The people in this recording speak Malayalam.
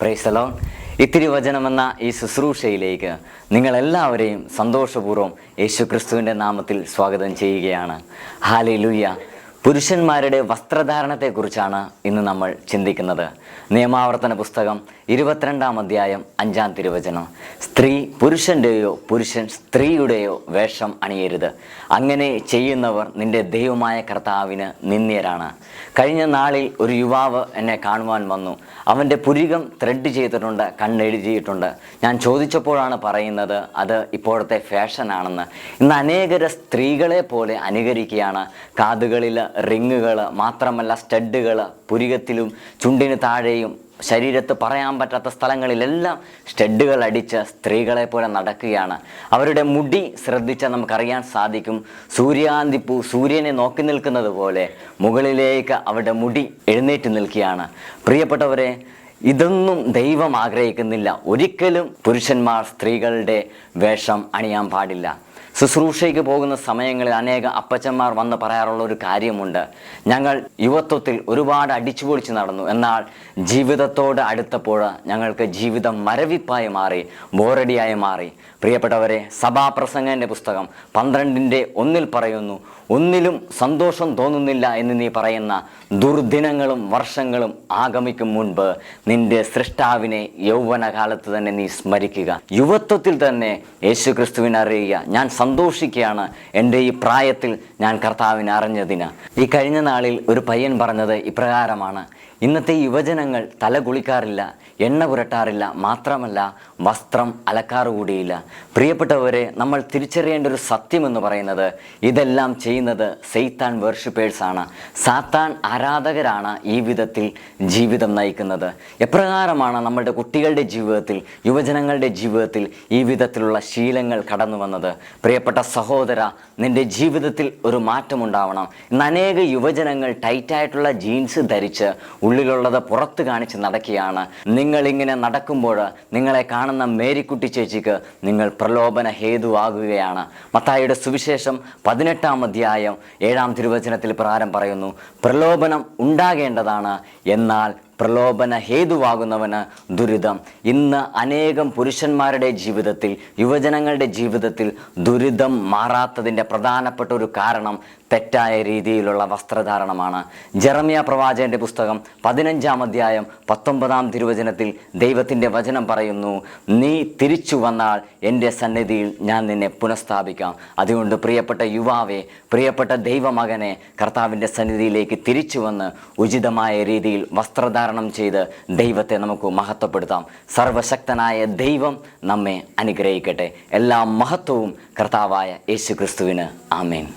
പ്രൈസലോ ഇത്തിരി വചനമെന്ന ഈ ശുശ്രൂഷയിലേക്ക് നിങ്ങളെല്ലാവരെയും സന്തോഷപൂർവം യേശു ക്രിസ്തുവിന്റെ നാമത്തിൽ സ്വാഗതം ചെയ്യുകയാണ്. ഹാലി ലുയ്യ പുരുഷന്മാരുടെ വസ്ത്രധാരണത്തെക്കുറിച്ചാണ് ഇന്ന് നമ്മൾ ചിന്തിക്കുന്നത്. നിയമാവർത്തന പുസ്തകം ഇരുപത്തിരണ്ടാം അധ്യായം അഞ്ചാം തിരുവചനം. സ്ത്രീ പുരുഷന്റെയോ പുരുഷൻ സ്ത്രീയുടെയോ വേഷം അണിയരുത്. അങ്ങനെ ചെയ്യുന്നവർ നിന്റെ ദൈവമായ കർത്താവിന് നിന്ദ്യരാണ്. കഴിഞ്ഞ നാളിൽ ഒരു യുവാവ് എന്നെ കാണുവാൻ വന്നു. അവന്റെ പുരികം ത്രെഡ് ചെയ്തിട്ടുണ്ട് കണ്ണെഴുതിയിട്ടുണ്ട്. ഞാൻ ചോദിച്ചപ്പോഴാണ് പറയുന്നത് അത് ഇപ്പോഴത്തെ ഫാഷനാണെന്ന് ഇന്ന് അനേകര സ്ത്രീകളെ പോലെ അനുകരിക്കുകയാണ്. കാതുകളിൽ റിങ്ങുകൾ മാത്രമല്ല സ്റ്റഡുകൾ പുരികത്തിലും ചുണ്ടിന് താഴെയും ശരീരത്ത് പറയാൻ പറ്റാത്ത സ്ഥലങ്ങളിലെല്ലാം സ്റ്റഡുകൾ അടിച്ച് സ്ത്രീകളെ പോലെ നടക്കുകയാണ്. അവരുടെ മുടി ശ്രദ്ധിച്ചാൽ നമുക്കറിയാൻ സാധിക്കും. സൂര്യാന്തിപ്പൂ സൂര്യനെ നോക്കി നിൽക്കുന്നത് പോലെ മുകളിലേക്ക് അവരുടെ മുടി എഴുന്നേറ്റ് നിൽക്കുകയാണ്. പ്രിയപ്പെട്ടവരെ ഇതൊന്നും ദൈവം ആഗ്രഹിക്കുന്നില്ല. ഒരിക്കലും പുരുഷന്മാർ സ്ത്രീകളുടെ വേഷം അണിയാൻ പാടില്ല. ശുശ്രൂഷയ്ക്ക് പോകുന്ന സമയങ്ങളിൽ അനേക അപ്പച്ചന്മാർ വന്ന് പറയാറുള്ള ഒരു കാര്യമുണ്ട്. ഞങ്ങൾ യുവത്വത്തിൽ ഒരുപാട് അടിച്ചു പൊളിച്ച് നടന്നു. എന്നാൽ ജീവിതത്തോട് അടുത്തപ്പോൾ ഞങ്ങൾക്ക് ജീവിതം മരവിപ്പായി മാറി ബോറടിയായി മാറി. പ്രിയപ്പെട്ടവരെ സഭാപ്രസംഗന്റെ പുസ്തകം പന്ത്രണ്ടിന്റെ ഒന്നിൽ പറയുന്നു ഒന്നിലും സന്തോഷം തോന്നുന്നില്ല എന്ന് നീ പറയുന്ന ദുർദിനങ്ങളും വർഷങ്ങളും ആഗമിക്കും മുൻപ് നിന്റെ സൃഷ്ടാവിനെ യൗവനകാലത്ത് തന്നെ നീ സ്മരിക്കുക. യുവത്വത്തിൽ തന്നെ യേശു ക്രിസ്തുവിനെ അറിയുക. ഞാൻ സന്തോഷിക്കുകയാണ്. എന്റെ ഈ പ്രായത്തിൽ ഞാൻ കർത്താവിനെ അറിഞ്ഞതിന്. ഈ കഴിഞ്ഞ നാളിൽ ഒരു പയ്യൻ പറഞ്ഞത് ഇപ്രകാരമാണ്. ഇന്നത്തെ യുവജനങ്ങൾ തല കുളിക്കാറില്ല എണ്ണ പുരട്ടാറില്ല മാത്രമല്ല വസ്ത്രം അലക്കാറുകൂടിയില്ല. പ്രിയപ്പെട്ടവരെ നമ്മൾ തിരിച്ചറിയേണ്ട ഒരു സത്യം എന്ന് പറയുന്നത് ഇതെല്ലാം ചെയ്യുന്നത് സെയ്ത്താൻ വേർഷിപ്പേഴ്സാണ് സാത്താൻ ആരാധകരാണ് ഈ വിധത്തിൽ ജീവിതം നയിക്കുന്നത്. എപ്രകാരമാണ് നമ്മുടെ കുട്ടികളുടെ ജീവിതത്തിൽ യുവജനങ്ങളുടെ ജീവിതത്തിൽ ഈ വിധത്തിലുള്ള ശീലങ്ങൾ കടന്നു വന്നത്? പ്രിയപ്പെട്ട സഹോദര നിന്റെ ജീവിതത്തിൽ ഒരു മാറ്റമുണ്ടാവണം ഇന്ന് അനേക യുവജനങ്ങൾ ടൈറ്റായിട്ടുള്ള ജീൻസ് ധരിച്ച് ഉള്ളിലുള്ളത് പുറത്ത് കാണിച്ച് നടക്കുകയാണ്. നിങ്ങളിങ്ങനെ നടക്കുമ്പോൾ നിങ്ങളെ കാണുന്ന മേരിക്കുട്ടി ചേച്ചിക്ക് നിങ്ങൾ പ്രലോഭന ഹേതുവാകുകയാണ്. മത്തായിയുടെ സുവിശേഷം പതിനെട്ടാം അധ്യായം ഏഴാം തിരുവചനത്തിൽ പ്രകാരം പറയുന്നു പ്രലോഭനം ഉണ്ടാകേണ്ടതാണ് എന്നാൽ പ്രലോഭന ഹേതുവാകുന്നവന് ദുരിതം. ഇന്ന് അനേകം പുരുഷന്മാരുടെ ജീവിതത്തിൽ യുവജനങ്ങളുടെ ജീവിതത്തിൽ ദുരിതം മാറാത്തതിന്റെ പ്രധാനപ്പെട്ട ഒരു കാരണം തെറ്റായ രീതിയിലുള്ള വസ്ത്രധാരണമാണ്. ജെറമിയ പ്രവാചകന്റെ പുസ്തകം പതിനഞ്ചാം അധ്യായം പത്തൊമ്പതാം തിരുവചനത്തിൽ ദൈവത്തിന്റെ വചനം പറയുന്നു നീ തിരിച്ചു വന്നാൽ എന്റെ സന്നിധിയിൽ ഞാൻ നിന്നെ പുനഃസ്ഥാപിക്കാം. അതുകൊണ്ട് പ്രിയപ്പെട്ട യുവാവെ പ്രിയപ്പെട്ട ദൈവമകനെ കർത്താവിന്റെ സന്നിധിയിലേക്ക് തിരിച്ചു വന്ന് ഉചിതമായ രീതിയിൽ വസ്ത്രധാരണം ചെയ്ത് ദൈവത്തെ നമുക്ക് മഹത്വപ്പെടുത്താം. സർവശക്തനായ ദൈവം നമ്മെ അനുഗ്രഹിക്കട്ടെ. എല്ലാ മഹത്വവും കർത്താവായ യേശു ക്രിസ്തുവിന് ആമേൻ.